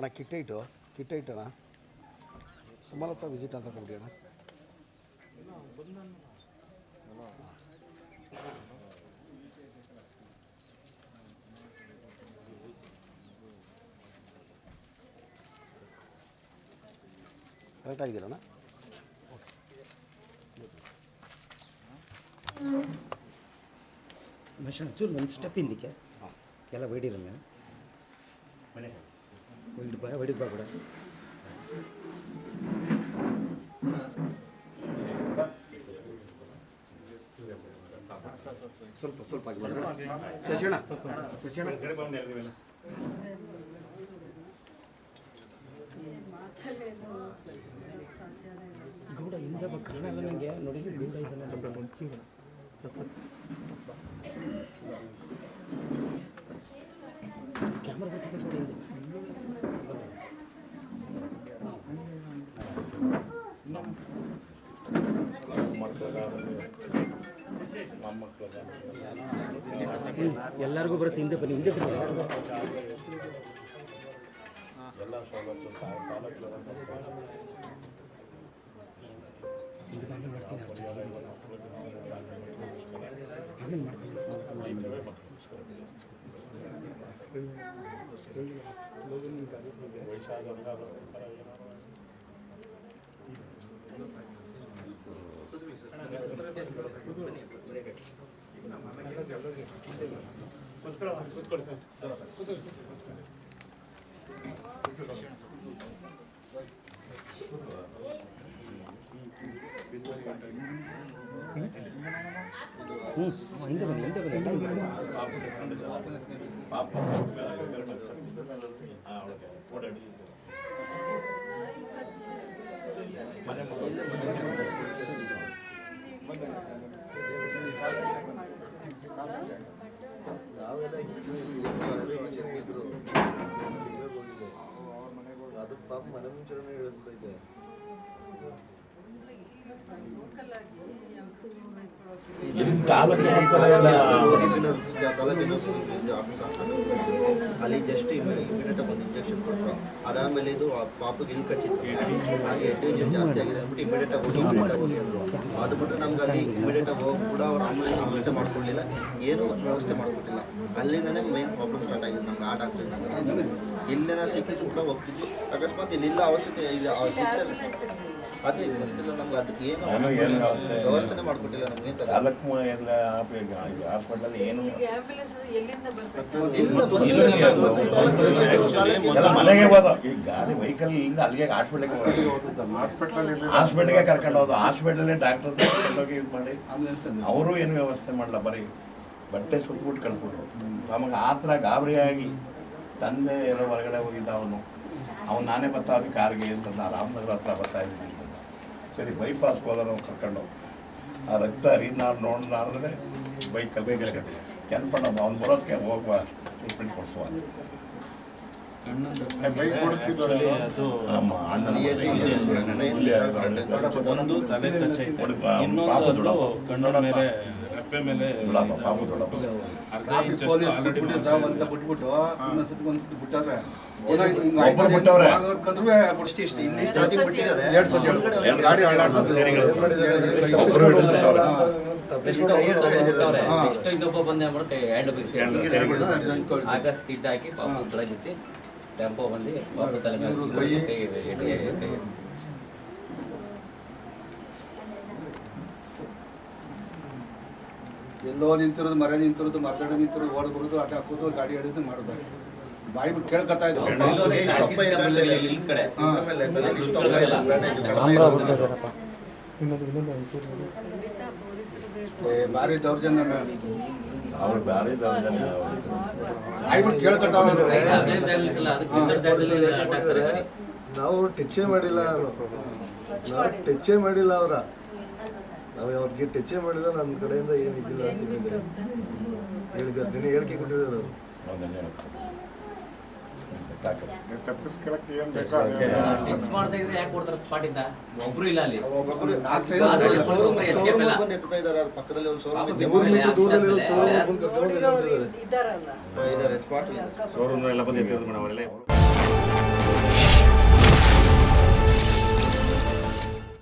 ಅಣ್ಣ ಕಿಟ್ಟೈಟು ಕಿಟ್ಟೈಟ್ ಅಣ್ಣ. ಸುಮಲತಾ ವಿಸಿಟ್ ಅಂತ ಕೊಡಿ ಅಣ್ಣ. ಕರೆಕ್ಟ್ ಆಗಿದ್ದೀರಣ್ಣ ಮನುಷ್ಯನ ಚೂರು ಒಂದು ಸ್ಟೆಪ್ ಹಿಂದಕ್ಕೆ. ಎಲ್ಲ ಬೇಡಿರಂಗ ವೈಡ್ ಬಾ ವೈಡ್ ಬಾ ಕೂಡ ಸ್ವಲ್ಪ ಸ್ವಲ್ಪ ಶಶಿಣ ಶಶಿಣ ಗೌಡ ಹಿಂದೆ ನನಗೆ ನೋಡಿ, ಗೌಡ ಕ್ಯಾಮ್ರಾ ಎಲ್ಲರಿಗೂ ಬರುತ್ತೆ ಹಿಂದೆ ಬನ್ನಿ ಹಿಂದೆ ಬನ್ನಿ ಎಲ್ಲರಿಗೂ ಹಿಂದೆ ಬನ್ನಿ ಮಾಡ್ತೀನಿ பாப்பா போட்டோ எடுத்து ನಾವೆಲ್ಲ ಇದ್ರು. ಅದು ಪಾಪ ಮನೆ ಮುಂಚೆನೇ ಹೇಳ್ಬಿಟ್ಟೈತೆ. ಅಲ್ಲಿ ಜಸ್ಟ್ ಇಮಿಡಿಯೇಟ್ ಒಂದು ಇಂಜೆಕ್ಷನ್ ಕೊಟ್ಟರು ಅದಾದಮೇಲೆ ಇದು ಪಾಪಗೆ ಇಲ್ಲಿ. ಕಚ್ಚಿತ್ತು ಹಾಗೆ ಎಡ್ಯೂಜನ್ ಜಾಸ್ತಿ ಆಗಿದೆ ಅಂದ್ಬಿಟ್ಟು ಇಮಿಡಿಯೇಟ್ ಆಗಿ ಹೋಗಿ ಇಮಿಡಿಯೇಟ್ ಆಗಿ ಅಂದ್ರು ಅದು ಬಿಟ್ಟು ನಮ್ಗೆ. ಅಲ್ಲಿ ಇಮಿಡಿಯೇಟ್ ಆಗಿ ಹೋಗಿ ಕೂಡ ಅವ್ರು ಆಂಬುಲೆನ್ಸ್ ವ್ಯವಸ್ಥೆ ಮಾಡ್ಕೊಳ್ಳಿಲ್ಲ ಏನು ವ್ಯವಸ್ಥೆ ಮಾಡ್ಕೊಟ್ಟಿಲ್ಲ ಅಲ್ಲಿಂದನೇ ಮೇನ್ ಪ್ರಾಬ್ಲಮ್ ಸ್ಟಾರ್ಟ್ ಆಗಿದೆ ನಮ್ಗೆ ಆ ಡಾಕ್ಟ್ರಿಗೆ ಇಲ್ಲೇನ ಸಿಕ್ಕಿದ್ರು ಕೂಡ ಹೋಗ್ತಿದ್ವಿ ಅಕಸ್ಮಾತ್ ಇಲ್ಲಿಲ್ಲ ಅವಶ್ಯಕತೆ ಇದೆ. ಅದೇ ಗೊತ್ತಿಲ್ಲ ನಮ್ಗೆ ಅದಕ್ಕೆ ಏನು ವ್ಯವಸ್ಥೆನೇ ಮಾಡ್ಕೊಟ್ಟಿಲ್ಲ ನಮ್ಗೆ ತಾಲೂಕು ಎಲ್ಲ ಹಾಸ್ಪಿಟಲ್ ಏನು ಈಗ ಎಲ್ಲಿಂದ ಬರ್ಬೇಕು? ಇಲ್ಲ, ಇಲ್ಲ, ತಾಲೂಕಿಗೆ ಎಲ್ಲ ಮನೆಗೆ ಹೋದ ಈ ಗಾಡಿ ವೆಹಿಕಲ್ ಇಂದ ಅಲ್ಲಿಗೆ ಹಾಸ್ಪಿಟಲ್ಗೆ ಹಾಸ್ಪಿಟಲ್ಗೆ ಕರ್ಕೊಂಡು ಹೋದ ಹಾಸ್ಪಿಟಲ್ ಡಾಕ್ಟರ್ ಹೋಗಿ ಇದು ಮಾಡಿ. ಅವರು ಏನು ವ್ಯವಸ್ಥೆ ಮಾಡಲ್ಲ ಬರೀ ಬಟ್ಟೆ ಸುತ್ತಬಿಟ್ಟು ಕಳ್ಕೊಂಡ್ರು ನಮಗೆ ಆ ಥರ ಗಾಬರಿಯಾಗಿ ತಂದೆ ಎಲ್ಲ ಹೊರಗಡೆ ಹೋಗಿದ್ದ ಅವನು. ಅವ್ನು ನಾನೇ ಬರ್ತಾ ಕಾರ್ಗೆ ಅಂತ ನಾನು ರಾಮನಗರ ಹತ್ರ ಬರ್ತಾ ಇದ್ದೀನಿ ಸರಿ ಬೈಪಾಸ್ಗೆ ಹೋದ ನಾವು ಕರ್ಕೊಂಡು ಆ ರಕ್ತ ಹರಿದು ನೋಡಲಾರ್ದ್ರೆ ಬೈಕ್ ಬೇಗ ಕೆನ್ಪಣ್ಣ ಅವ್ನು ಬರೋದಕ್ಕೆ ಹೋಗುವ ಟ್ರೀಟ್ಮೆಂಟ್ ಕೊಡಿಸುವ ಕನ್ನಡ ಅಣ್ಣನ ಮೇಲೆ ಪಾಪ. ಅರ್ಧ ಇಂಚ್ ಒಬ್ರು ಬಿಟ್ಟವ್ರೆ. ಎರಡ್ ಸತಿ ಎರಡು ಗಾಡಿ. ನೆಕ್ಸ್ಟ್ ಇನ್ನೊಬ್ಬ ಬಂದೆ ಹ್ಯಾಂಡ್ ಆಗ ಸ್ಕಿಡ್ ಹಾಕಿ ಪಾಪ ಕೆಳಗಿತ್ತಿ ಟೆಂಪೋ ಬಂದು ಪಾಪ ತಲೆ ಮೇಲೆ ಇವ್ರು ಕೈ ಕೈ- ಕೈ ಎಲ್ಲೋ ನಿಂತಿರೋದು ಮರ ನಿಂತಿರೋದು ಮರದಡೆ ನಿಂತಿರೋದು ಓಡ್ ಬರೋದು ಅಡ್ಡ ಹಾಕೋದು ಗಾಡಿ ಹಿಡಿದು ಮಾಡೋದು ಬಾಯಿ ಬಿಟ್ಟು ಕೇಳ್ಕೊತಾ ಇದ್ರು. ಭಾರಿ ದೌರ್ಜನ್ಯ. ಅವ್ರು. ಬಾಯಿ ಬಿಟ್ಟು ನಾವು ಟಚ್ಚೇ ಮಾಡಿಲ್ಲ ನಾವು ಟಚ್ಚೇ ಮಾಡಿಲ್ಲ ಅವರ. ನಾವು ಅವ್ರಿಗೆ ಹೆಚ್ಚೆ ಮಾಡಿಲ್ಲ ನನ್ನ ಕಡೆಯಿಂದ ಏನು ಇದಿಲ್ಲ ಅಂತ ಹೇಳಿದ್ದಾರೆ. ನಿನ್ನೆ ಹೇಳಿಕೆ ಕೊಟ್ಟಿದ್ದಾರೆ ಅವರು. ಮಾಡ್ತಾ ಇದ್ರೆ ಯಾಕೆ ಕೊಡ್ತಾರೆ ಸ್ಪಾಟ್ ಇಂದ? ಒಬ್ರು ಇಲ್ಲ ಅಲ್ಲಿ. ಪಕ್ಕದಲ್ಲಿ ಒಂದು ಶೋರೂಮ್ ಇದೆ. ಪಾಪ ಮೂರು ಮೀಟರ್ ದೂರದಲ್ಲಿ ಶೋರೂಮ್ ಬಂದು ಕರ್ಕೊಂಡು ಇದ್ದಾರಲ್ಲ ಇದ್ದಾರೆ ಸ್ಪಾಟ್ ಶೋರೂಮ್ ಎಲ್ಲ ಬಂದು ಎತ್ತಿರೋದು ಮೇಡಮ್ ಅವರೆಲ್ಲ ಮಾಡ್ತಾರೆ